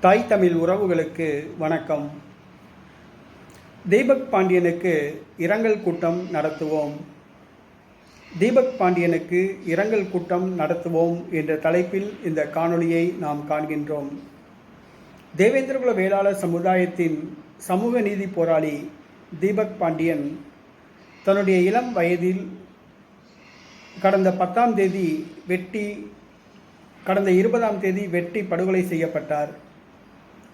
தாய் தமிழ் உறவுகளுக்கு வணக்கம். தீபக் பாண்டியனுக்கு இரங்கல் கூட்டம் நடத்துவோம். தீபக் பாண்டியனுக்கு இரங்கல் கூட்டம் நடத்துவோம் என்ற தலைப்பில் இந்த காணொளியை நாம் காண்கின்றோம். தேவேந்திரகுல வேளாளர் சமுதாயத்தின் சமூக நீதி போராளி தீபக் பாண்டியன் தன்னுடைய இளம் வயதில் கடந்த பத்தாம் தேதி வெட்டி கடந்த இருபதாம் தேதி வெட்டி படுகொலை செய்யப்பட்டார்.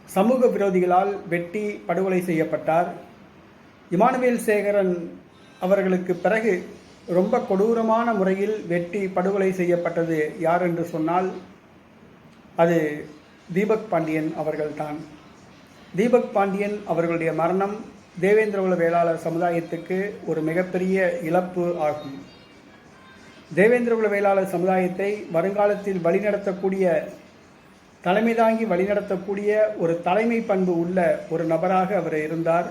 சமூக விரோதிகளால் வெட்டி படுகொலை செய்யப்பட்டார். இமானுவேல் சேகரன் அவர்களுக்கு பிறகு ரொம்ப கொடூரமான முறையில் வெட்டி படுகொலை செய்யப்பட்டது யார் என்று சொன்னால் அது தீபக் பாண்டியன் அவர்கள்தான். தீபக் பாண்டியன் அவர்களுடைய மரணம் தேவேந்திரகுல வேளாளர் சமுதாயத்துக்கு ஒரு மிகப்பெரிய இழப்பு ஆகும். தேவேந்திரகுல வேளாளர் சமுதாயத்தை வருங்காலத்தில் வழிநடத்தக்கூடிய தலைமை தாங்கி வழிநடத்தக்கூடிய ஒரு தலைமை பண்பு உள்ள ஒரு நபராக அவர் இருந்தார்.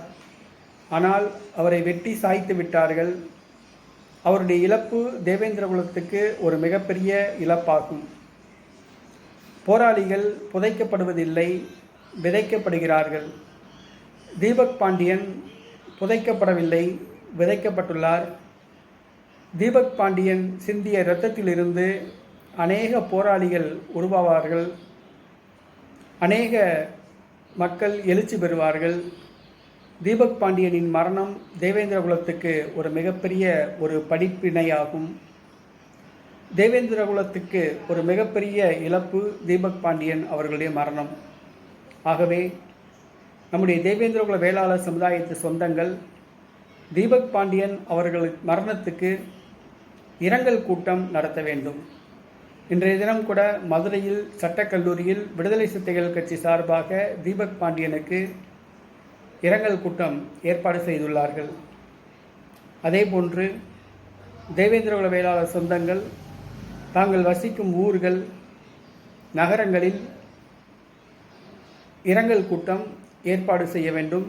ஆனால் அவரை வெட்டி சாய்த்து விட்டார்கள். அவருடைய இழப்பு தேவேந்திரகுலத்துக்கு ஒரு மிகப்பெரிய இழப்பாகும். போராளிகள் புதைக்கப்படுவதில்லை விதைக்கப்படுகிறார்கள். தீபக் பாண்டியன் புதைக்கப்படவில்லை விதைக்கப்பட்டுள்ளார். தீபக் பாண்டியன் சிந்திய இரத்தத்திலிருந்து அநேக போராளிகள் உருவாவார்கள். அநேக மக்கள் எழுச்சி பெறுவார்கள். தீபக் பாண்டியனின் மரணம் தேவேந்திர குலத்துக்கு ஒரு மிகப்பெரிய ஒரு படிப்பினையாகும். தேவேந்திர குலத்துக்கு ஒரு மிகப்பெரிய இழப்பு தீபக் பாண்டியன் அவர்களுடைய மரணம். ஆகவே நம்முடைய தேவேந்திரகுல வேளாளர் சமுதாயத்து சொந்தங்கள் தீபக் பாண்டியன் அவர்கள் மரணத்துக்கு இரங்கல் கூட்டம் நடத்த வேண்டும். இன்றைய தினம் கூட மதுரையில் சட்டக்கல்லூரியில் விடுதலை சிறுத்தைகள் கட்சி சார்பாக தீபக் பாண்டியனுக்கு இரங்கல் கூட்டம் ஏற்பாடு செய்துள்ளார்கள். அதேபோன்று தேவேந்திரகுல வேளாளர் சொந்தங்கள் தாங்கள் வசிக்கும் ஊர்கள் நகரங்களில் இரங்கல் கூட்டம் ஏற்பாடு செய்ய வேண்டும்.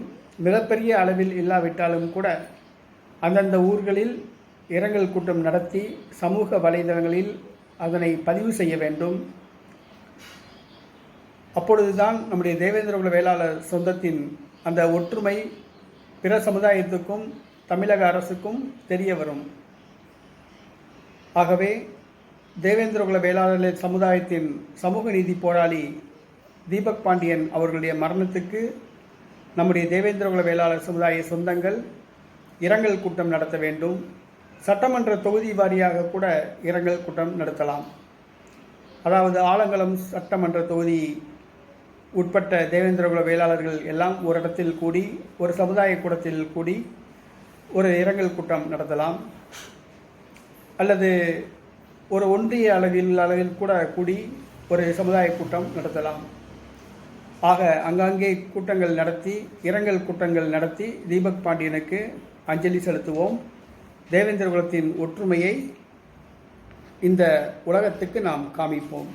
மிகப்பெரிய அளவில் இல்லாவிட்டாலும் கூட அந்தந்த ஊர்களில் இரங்கல் கூட்டம் நடத்தி சமூக வலைதளங்களில் அதனை பதிவு செய்ய வேண்டும். அப்பொழுதுதான் நம்முடைய தேவேந்திரகுல வேளாளர் சொந்தத்தின் அந்த ஒற்றுமை பிற சமுதாயத்துக்கும் தமிழக அரசுக்கும் தெரிய வரும். ஆகவே தேவேந்திரகுல வேளாளர் சமுதாயத்தின் சமூக நீதி போராளி தீபக் பாண்டியன் அவர்களுடைய மரணத்துக்கு நம்முடைய தேவேந்திரகுல வேளாளர் சமுதாய சொந்தங்கள் இரங்கல் கூட்டம் நடத்த வேண்டும். சட்டமன்ற தொகுதி வாரியாக கூட இரங்கல் கூட்டம் நடத்தலாம். அதாவது ஆலங்குளம் சட்டமன்ற தொகுதி உட்பட்ட தேவேந்திரகுல வேளாளர்கள் எல்லாம் ஒரு இடத்தில் கூடி ஒரு சமுதாய கூடத்தில் கூடி ஒரு இரங்கல் கூட்டம் நடத்தலாம். அல்லது ஒரு ஒன்றிய அளவில் அளவில் கூட கூடி ஒரு சமுதாய கூட்டம் நடத்தலாம். ஆக அங்காங்கே கூட்டங்கள் நடத்தி இரங்கல் கூட்டங்கள் நடத்தி தீபக் பாண்டியனுக்கு அஞ்சலி செலுத்துவோம். தேவேந்திர குலத்தின் ஒற்றுமையை இந்த உலகத்துக்கு நாம் காமிப்போம்.